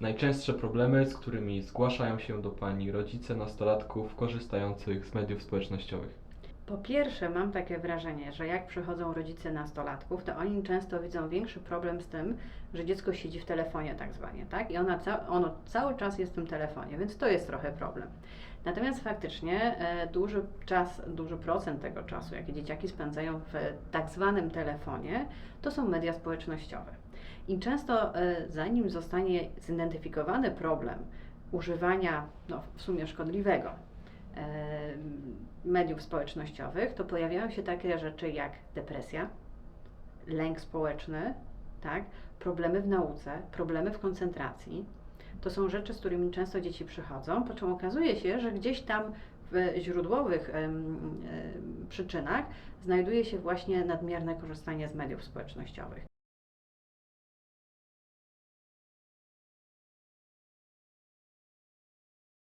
najczęstsze problemy, z którymi zgłaszają się do Pani rodzice nastolatków korzystających z mediów społecznościowych? Po pierwsze, mam takie wrażenie, że jak przychodzą rodzice nastolatków, to oni często widzą większy problem z tym, że dziecko siedzi w telefonie tak zwanie, tak? I ona ca- ono cały czas jest w tym telefonie, więc to jest trochę problem. Natomiast faktycznie e, duży czas, duży procent tego czasu, jaki dzieciaki spędzają w tak zwanym telefonie, to są media społecznościowe. I często e, zanim zostanie zidentyfikowany problem używania no, w sumie szkodliwego mediów społecznościowych, to pojawiają się takie rzeczy jak depresja, lęk społeczny, tak? problemy w nauce, problemy w koncentracji. To są rzeczy, z którymi często dzieci przychodzą, po czym okazuje się, że gdzieś tam w źródłowych przyczynach znajduje się właśnie nadmierne korzystanie z mediów społecznościowych.